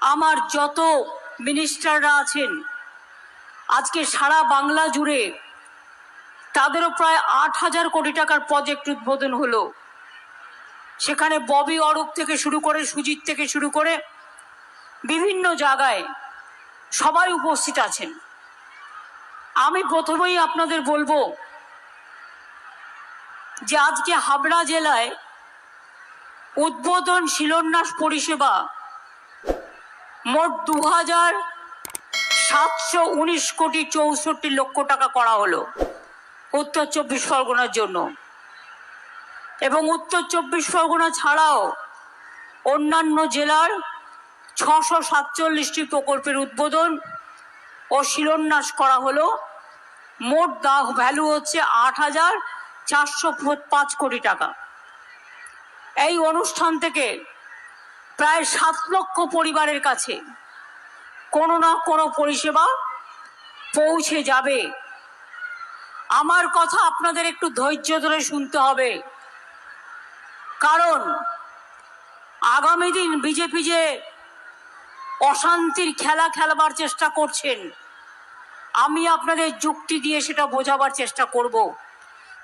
আমার যত মিনিস্টাররা আছেন, আজকে সারা বাংলা জুড়ে তাদেরও প্রায় আট হাজার কোটি টাকার প্রজেক্ট উদ্বোধন হলো। সেখানে ববি অরূপ থেকে শুরু করে সুজিত থেকে শুরু করে বিভিন্ন জায়গায় সবাই উপস্থিত আছেন। আমি প্রথমেই আপনাদের বলব যে আজকে হাবড়া জেলায় উদ্বোধন শিলান্যাস পরিষেবা মোট দু হাজার সাতশো উনিশ কোটি চৌষট্টি লক্ষ টাকা করা হলো উত্তর চব্বিশ পরগনার জন্য। এবং উত্তর চব্বিশ পরগনা ছাড়াও অন্যান্য জেলার ছশো সাতচল্লিশটি প্রকল্পের উদ্বোধন ও শিলান্যাস করা হলো। মোট দা ভ্যালু হচ্ছে আট হাজার চারশো পাঁচ কোটি টাকা। এই অনুষ্ঠান থেকে প্রায় সাত লক্ষ পরিবারের কাছে কোনো না কোনো পরিষেবা পৌঁছে যাবে। আমার কথা আপনাদের একটু ধৈর্য ধরে শুনতে হবে। কারণ আগামী দিন বিজেপি যে অশান্তির খেলা খেলবার চেষ্টা করছেন, আমি আপনাদের যুক্তি দিয়ে সেটা বোঝাবার চেষ্টা করব।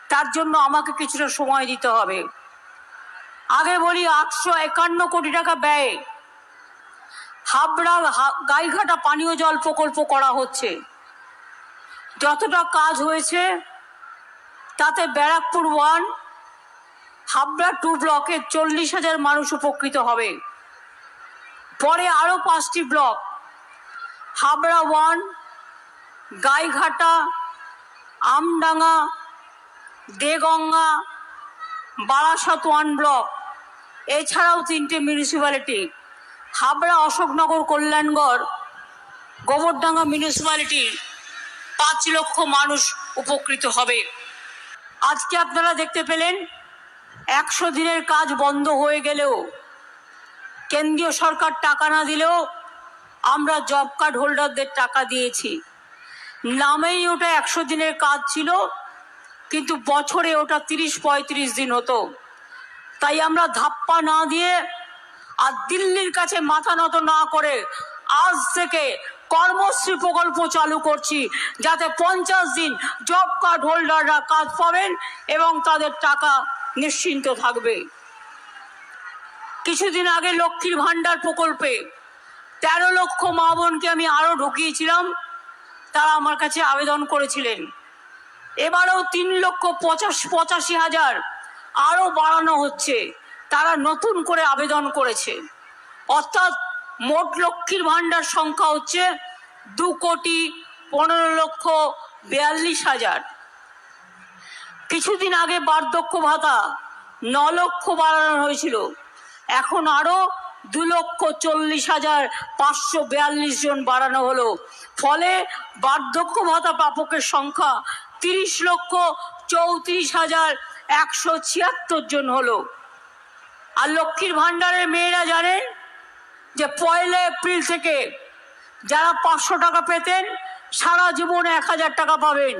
তার জন্য আমাকে কিছুটা সময় দিতে হবে। আগে বলি আটশো একান্ন কোটি টাকা ব্যয়ে। হাবড়া গাইঘাটা পানীয় জল প্রকল্প করা হচ্ছে। যতটা কাজ হয়েছে, তাতে ব্যারাকপুর ওয়ান, হাবড়া টু ব্লকে চল্লিশ হাজার মানুষ উপকৃত হবে। পরে আরও পাঁচটি block, Habra one, Gaighata, Amdanga, Deganga, Barasat one block. এছাড়াও তিনটে মিউনিসিপ্যালিটি হাবড়া অশোকনগর কল্যাণগড়, গোবরডাঙ্গা মিউনিসিপ্যালিটির পাঁচ লক্ষ মানুষ উপকৃত হবে। আজকে আপনারা দেখতে পেলেন, একশো দিনের কাজ বন্ধ হয়ে গেলেও, কেন্দ্রীয় সরকার টাকা না দিলেও আমরা জব কার্ড হোল্ডারদের টাকা দিয়েছি। নামেই ওটা একশো দিনের কাজ ছিল, কিন্তু বছরে ওটা তিরিশ পঁয়ত্রিশ দিন হতো। তাই আমরা ধাপ্পা না দিয়ে আর দিল্লির কাছে মাথা নত না করে আজ থেকে কর্মশ্রী প্রকল্প চালু করছি, যাতে পঞ্চাশ দিন জব কার্ড হোল্ডাররা কাজ পাবেন এবং তাদের টাকা নিশ্চিন্ত থাকবে। কিছুদিন আগে লক্ষ্মীর ভাণ্ডার প্রকল্পে তেরো লক্ষ মা বোনকে আমি আরও ঢুকিয়েছিলাম, তারা আমার কাছে আবেদন করেছিলেন। এবারেও তিন লক্ষ পঁচাশ পঁচাশি হাজার আরও বাড়ানো হচ্ছে। তারা নতুন করে আবেদন করেছে। অর্থাৎ মোট লক্ষ্মীর ভাণ্ডার সংখ্যা হচ্ছে দু কোটি পনেরো লক্ষ বিয়াল্লিশ হাজার। কিছুদিন আগে বার্ধক্য ভাতা ন লক্ষ বাড়ানো হয়েছিল। এখন আরও দু লক্ষ চল্লিশ হাজার পাঁচশো বিয়াল্লিশ জন বাড়ানো হলো। ফলে বার্ধক্য ভাতা প্রাপকের সংখ্যা তিরিশ লক্ষ চৌত্রিশ হাজার একশো ছিয়াত্তর জন হলো। আর লক্ষ্মীর ভাণ্ডারের মেয়েরা জানেন যে পয়লা এপ্রিল থেকে যারা পাঁচশো টাকা পেতেন, সারা জীবনে এক হাজার টাকা পাবেন।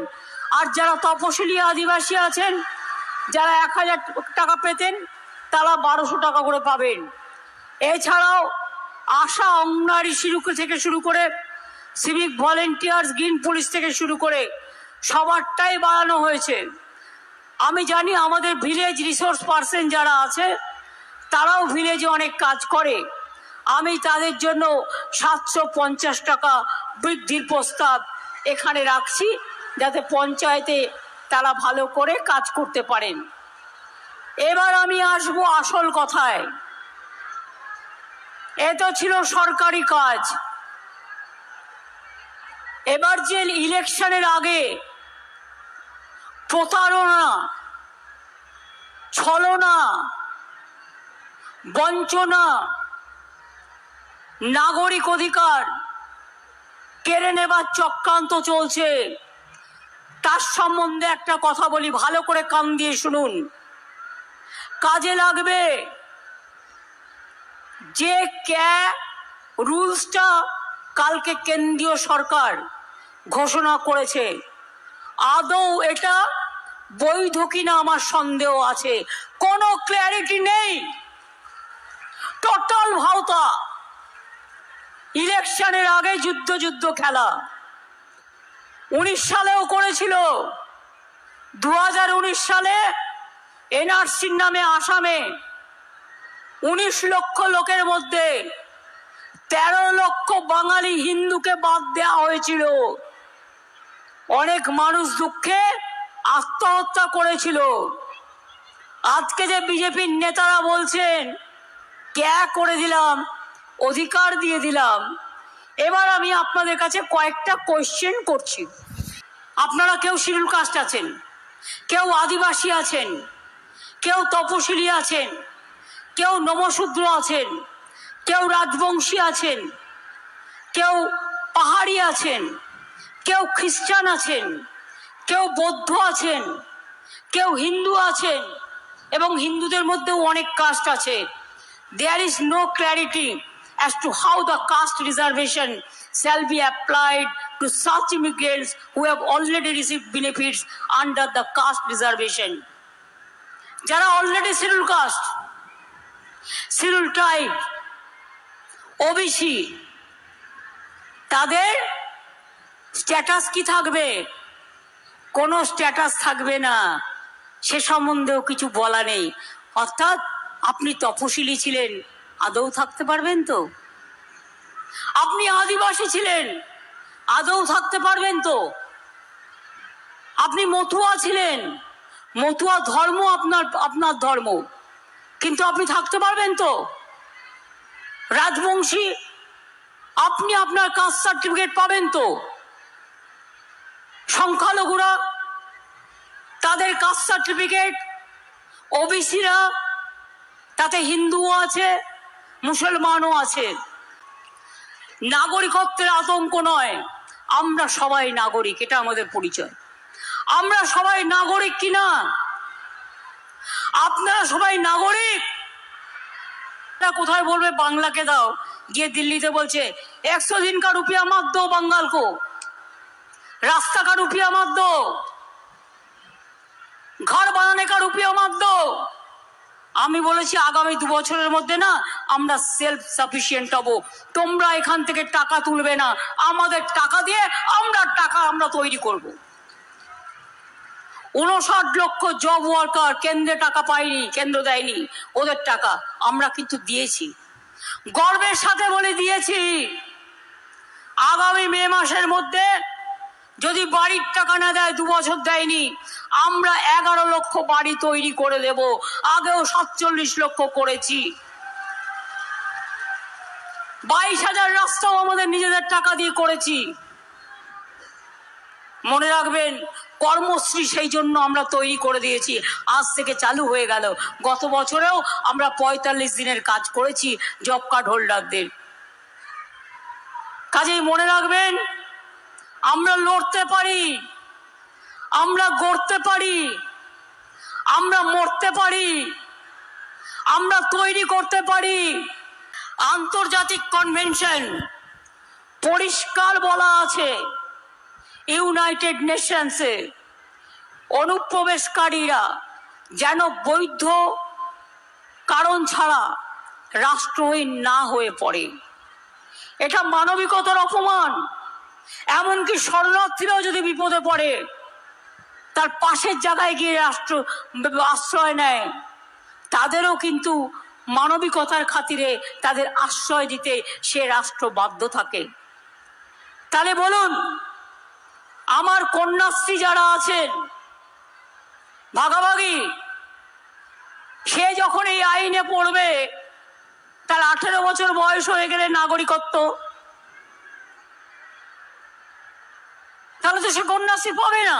আর যারা তপশিলি আদিবাসী আছেন, যারা এক হাজার টাকা পেতেন, তারা বারোশো টাকা করে পাবেন। এছাড়াও আশা অঙ্গনারী শুরু থেকে শুরু করে সিভিক ভলেন্টিয়ার্স গ্রিন পুলিশ থেকে শুরু করে সবারটাই বাড়ানো হয়েছে। আমি জানি আমাদের ভিলেজ রিসোর্স পার্সন যারা আছে, তারাও ভিলেজে অনেক কাজ করে। আমি তাদের জন্য সাতশো পঞ্চাশ টাকা বৃদ্ধির প্রস্তাব এখানে রাখছি, যাতে পঞ্চায়েতে তারা ভালো করে কাজ করতে পারেন। এবার আমি আসব আসল কথায়। এ তো ছিল সরকারি কাজ। এবার যে ইলেকশনের আগে প্রতারণা, ছলনা, বঞ্চনা, নাগরিক অধিকার কেড়ে নেবার চক্রান্ত চলছে। তার সম্বন্ধে একটা কথা বলি, ভালো করে কান দিয়ে শুনুন। কাজে লাগবে যে ক্যা রুলসটা কালকে কেন্দ্রীয় সরকার ঘোষণা করেছে। আদৌ এটা বৈধ কিনা আমার সন্দেহ আছে? কোনো ক্ল্যারিটি নেই। টোটাল ভাওতা। ইলেকশনের আগে যুদ্ধ যুদ্ধ, খেলা। উনিশ সালেও করেছিল। দু উনিশ সালে এনআরসির নামে আসামে উনিশ লক্ষ লোকের মধ্যে তেরো লক্ষ বাঙালি হিন্দুকে বাদ দেওয়া হয়েছিল। অনেক মানুষ দুঃখে আত্মহত্যা করেছিল। আজকে যে বিজেপির নেতারা বলছেন, ক্যা করে দিলাম? অধিকার দিয়ে দিলাম? এবার আমি আপনাদের কাছে কয়েকটা কোয়েশ্চেন করছি। আপনারা কেউ শিডিউল কাস্ট আছেন? কেউ আদিবাসী আছেন? কেউ তপশিলি আছেন? কেউ নমশূদ্র আছেন? কেউ রাজবংশী আছেন? কেউ পাহাড়ি আছেন? কেউ খ্রিস্টান আছেন? কেউ বৌদ্ধ আছেন, কেউ হিন্দু আছেন, এবং হিন্দুদের মধ্যেও অনেক কাস্ট আছে। There is no clarity as to how the caste reservation shall be applied to such immigrants who have already receive benefits under the caste reservation যারা already schedule caste schedule tribe OBC তাদের status কি থাকবে? কোনো status থাকবে না। সে সম্বন্ধেও কিছু বলা নেই। অর্থাৎ আপনি তপশিলি ছিলেন, আদৌ থাকতে পারবেন তো? আপনি আদিবাসী ছিলেন, আদৌ থাকতে পারবেন তো? আপনি মতুয়া ছিলেন, মতুয়া ধর্ম আপনার আপনার ধর্ম। কিন্তু আপনি থাকতে পারবেন তো? রাজবংশী, আপনি আপনার কাস্ট সার্টিফিকেট পাবেন তো? সংখ্যালঘুরা, তাদের কাস্ট সার্টিফিকেট ওবিসিরা, তাতে হিন্দুও আছে, মুসলমানও আছে। নাগরিকত্বের আতঙ্ক নয়, আমরা সবাই নাগরিক, এটা আমাদের পরিচয়। আমরা সবাই নাগরিক কিনা আপনারা সবাই নাগরিক? কোথায় বলবে? বাংলাকে দাও। গিয়ে দিল্লিতে বলছে, একশো দিন কা রুপিয়া মত দো বাঙ্গাল কো রাস্তা কা রুপিয়া মত দো ঘর বানানে কার রুপিয়া মত দো আমি বলেছি, আগামী দু বছরের মধ্যে না, আমরা সেলফ সাফিসিয়েন্ট হব। তোমরা এখান থেকে টাকা তুলবে না। আমাদের টাকা দিয়ে আমরা টাকা আমরা তৈরি করব। উনষাট লক্ষ জব ওয়ার্কার কেন্দ্রে টাকা পায়নি কেন্দ্র দেয়নি। ওদের টাকা আমরা কিন্তু দিয়েছি। গর্বের সাথে বলে দিয়েছি, আগামী মে মাসের মধ্যে যদি বাড়ির টাকা না দেয় দু বছর দেয়নি, আমরা এগারো লক্ষ বাড়ি তৈরি করে দেব। আগেও সাতচল্লিশ লক্ষ করেছি। বাইশ হাজার রাস্তাও আমাদের নিজেদের টাকা দিয়ে করেছি। মনে রাখবেন, কর্মশ্রী সেই জন্য আমরা তৈরি করে দিয়েছি। আজ থেকে চালু হয়ে গেল। গত বছরেও আমরা পঁয়তাল্লিশ দিনের কাজ করেছি, জব কার্ড হোল্ডারদের। কাজেই মনে রাখবেন আমরা লড়তে পারি। আমরা গড়তে পারি। আমরা মরতে পারি। আমরা তৈরি করতে পারি। আন্তর্জাতিক কনভেনশন পরিষ্কার বলা আছে ইউনাইটেড নেশনসে। অনুপ্রবেশকারীরা যেন বৈধ কারণ ছাড়া রাষ্ট্রহীন না হয়ে পড়ে। এটা মানবিকতার অপমান। এমনকি শরণার্থীরাও যদি বিপদে পড়ে, তার পাশের জায়গায় গিয়ে রাষ্ট্র, আশ্রয় নেয়, তাদেরও কিন্তু মানবিকতার খাতিরে তাদের আশ্রয় দিতে সে রাষ্ট্র বাধ্য থাকে। তাহলে বলুন, আমার কন্যাশ্রী যারা আছেন, ভাগাভাগি, সে যখন এই আইনে পড়বে, তার আঠেরো বছর বয়স হয়ে গেলে নাগরিকত্ব তাহলে তো সে কন্যাশ্রী পাবে না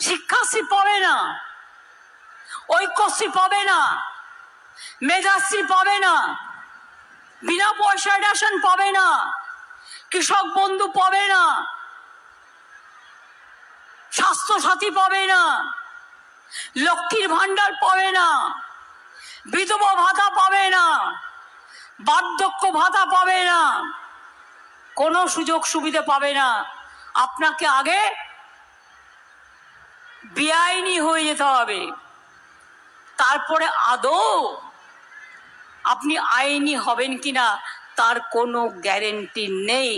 শিক্ষাশ্রী পাবে না ঐক্যশ্রী পাবে না মেধাশ্রী পাবে না বিনা পয়সায় রেশন পাবে না কৃষক বন্ধু পাবে না স্বাস্থ্য সাথী পাবে না লক্ষ্মীর ভান্ডার পাবে না বিধবা ভাতা পাবে না বার্ধক্য ভাতা পাবে না কোনো সুযোগ সুবিধা পাবে না। আপনাকে আগে বেআইনি হয়ে যেতে হবে। তারপরে আদৌ আপনি আইনি হবেন কিনা তার কোনো গ্যারেন্টি নেই।